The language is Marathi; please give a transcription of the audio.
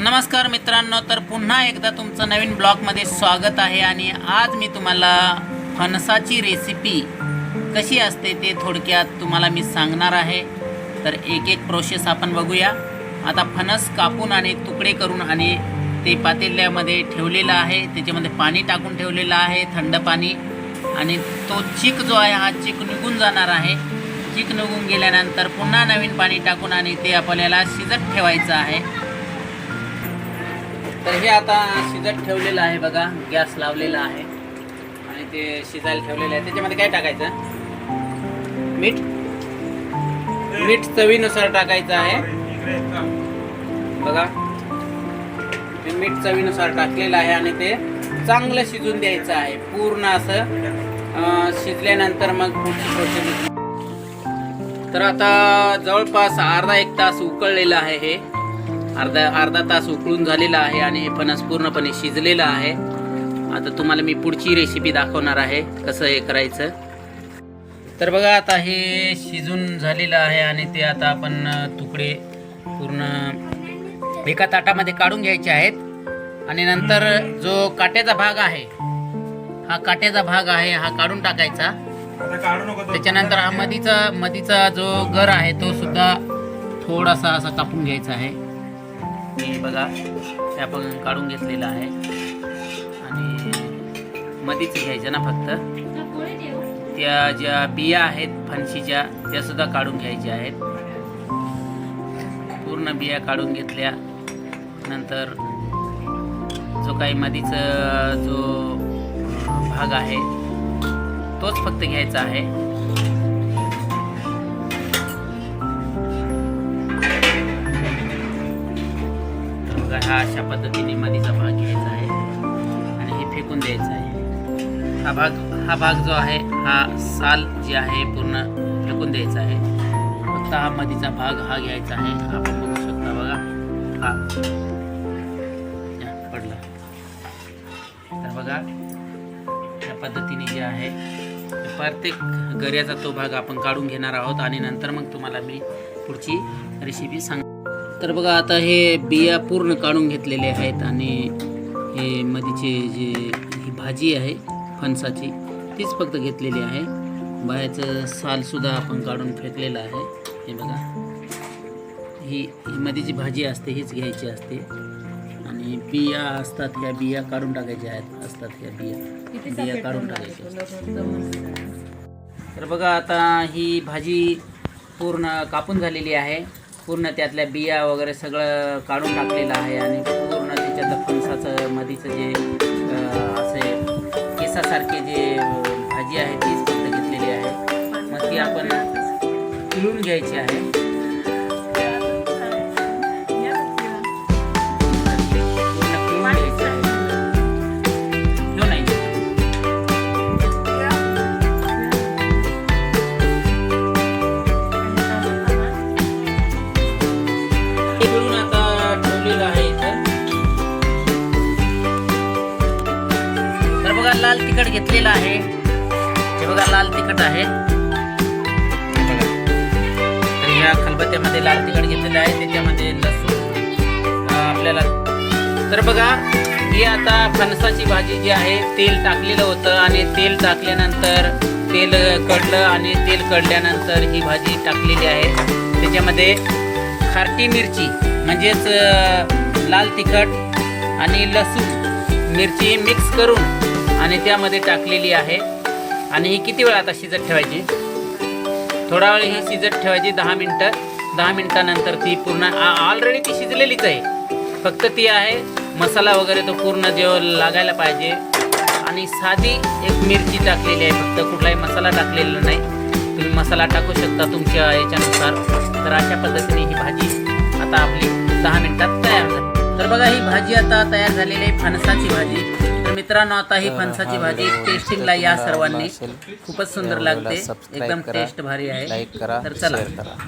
नमस्कार मित्रांनो तर पुन्हा एकदा तुमचं नवीन ब्लॉगमध्ये स्वागत आहे आणि आज मी तुम्हाला फणसाची रेसिपी कशी असते ते थोडक्यात तुम्हाला मी सांगणार आहे. तर एक एक प्रोसेस आपण बघूया. आता फणस कापून आणि तुकडे करून आणि ते पातेल्यामध्ये ठेवलेलं आहे. त्याच्यामध्ये पाणी टाकून ठेवलेलं आहे थंड पाणी. आणि तो चीक जो आहे हा चीक निघून जाणार आहे. चीक निघून गेल्यानंतर पुन्हा नवीन पाणी टाकून आणि ते आपल्याला शिजत ठेवायचं आहे. तर हे आता शिजत ठेवलेलं आहे बघा गॅस लावलेला आहे. आणि ते शिजायला ठेवलेलं आहे. त्याच्यामध्ये काय टाकायचं? मीठ? मीठ चवीनुसार टाकायचं आहे. बघा. ते मीठ चवीनुसार टाकलेलं आहे आणि ते चांगलं शिजून द्यायचं आहे. पूर्ण असं शिजल्यानंतर मग पुढची प्रोसेस तर आता जवळपास अर्धा एक तास उकळलेलं आहे हे. अर्धा अर्धा तास उकळून झालेला आहे आणि हे फणस पूर्णपणे शिजलेलं आहे. आता तुम्हाला मी पुढची रेसिपी दाखवणार आहे कसं हे करायचं. तर बघा आता हे शिजून झालेलं आहे आणि ते आता आपण तुकडे पूर्ण एका ताटामध्ये काढून घ्यायचे आहेत. आणि नंतर जो काट्याचा भाग आहे हा काट्याचा भाग आहे हा काढून टाकायचा. त्याच्यानंतर हा मधीचा मधीचा जो गर आहे तो सुद्धा थोडासा असा कापून घ्यायचा आहे. हे बघा हे आपण काढून घेतलेलं आहे. आणि मधीच घ्यायचं ना फक्त? त्या ज्या बिया आहेत फणशीच्या त्या सुद्धा काढून घ्यायच्या आहेत. पूर्ण बिया काढून घेतल्या. नंतर जो काही मधीचा जो भाग आहे तोच फक्त घ्यायचा आहे. हा भाग हा भाग जो आहे हा साल जे आहे पूर्ण फेकून द्यायचा आहे. फक्त हा मधीचा भाग हा घ्यायचा आहे. आपण बघू शकता बघा. हा. पडला. तर बघा या पद्धतीने जे आहे प्रत्येक गर्याचा तो भाग आपण काढून घेणार आहोत आणि नंतर मग तुम्हाला मी पुढची रेसिपी सांग तर बघा आता हे बिया पूर्ण काढून घेतलेले आहेत आणि हे मधीचे जे ही भाजी आहे फणसाची. तीच फक्त घेतलेली आहे. बाहेरचं सालसुद्धा आपण काढून फेकलेलं आहे. हे बघा. ही ही मधीची भाजी असते हीच घ्यायची असते. आणि बिया असतात ह्या बिया काढून टाकायच्या आहेत. असतात ह्या बिया. बिया काढून टाकायच्या. तर बघा आता ही भाजी पूर्ण कापून झालेली आहे. पूर्ण त्यातल्या बिया वगैरे सगळं काढून टाकलेलं आहे. आणि पूर्ण त्याच्यातलं फणसाचं मधीचं जे केसासारखे जे भाजी आहे तीच फक्त घेतलेली आहे. मग ती आपण पिळून घ्यायची आहे. बघा लाल तिखट घेतलेलं आहे. हे बघा लाल तिखट आहे. या बघा. तर खलबत्त्यामध्ये लाल तिखट घेतलेलं आहे. त्याच्यामध्ये लसूण आपल्याला तर बघा ही आता फणसाची भाजी जी आहे तेल टाकलेलं होतं आणि तेल टाकल्यानंतर तेल कडलं आणि तेल कडल्यानंतर ही भाजी टाकलेली आहे. त्याच्यामध्ये खारटी मिरची म्हणजेच लाल तिखट आणि लसूण मिरची मिक्स करून आणि त्यामध्ये टाकलेली आहे. आणि ही किती वेळ आता शिजत ठेवायची? थोडा वेळ ही शिजत ठेवायची दहा मिनटं. दहा मिनटानंतर ती पूर्ण ऑलरेडी ती शिजलेलीच आहे. फक्त ती आहे मसाला वगैरे तो पूर्ण जेव्हा लागायला पाहिजे. आणि साधी एक मिरची टाकलेली आहे फक्त कुठलाही मसाला टाकलेला नाही. तुम्ही मसाला टाकू शकता तुमच्या याच्यानुसार. तर अशा पद्धतीने ही भाजी आता आपली दहा मिनटात तयार झाली. तर बघा ही भाजी आता तयार झालेली आहे फणसाची भाजी. तर मित्रांनो आता ही फणसाची भाजी टेस्टिंगला या सर्वांनी. खूपच सुंदर लागते. एकदम टेस्ट भारी आहे. तर चला.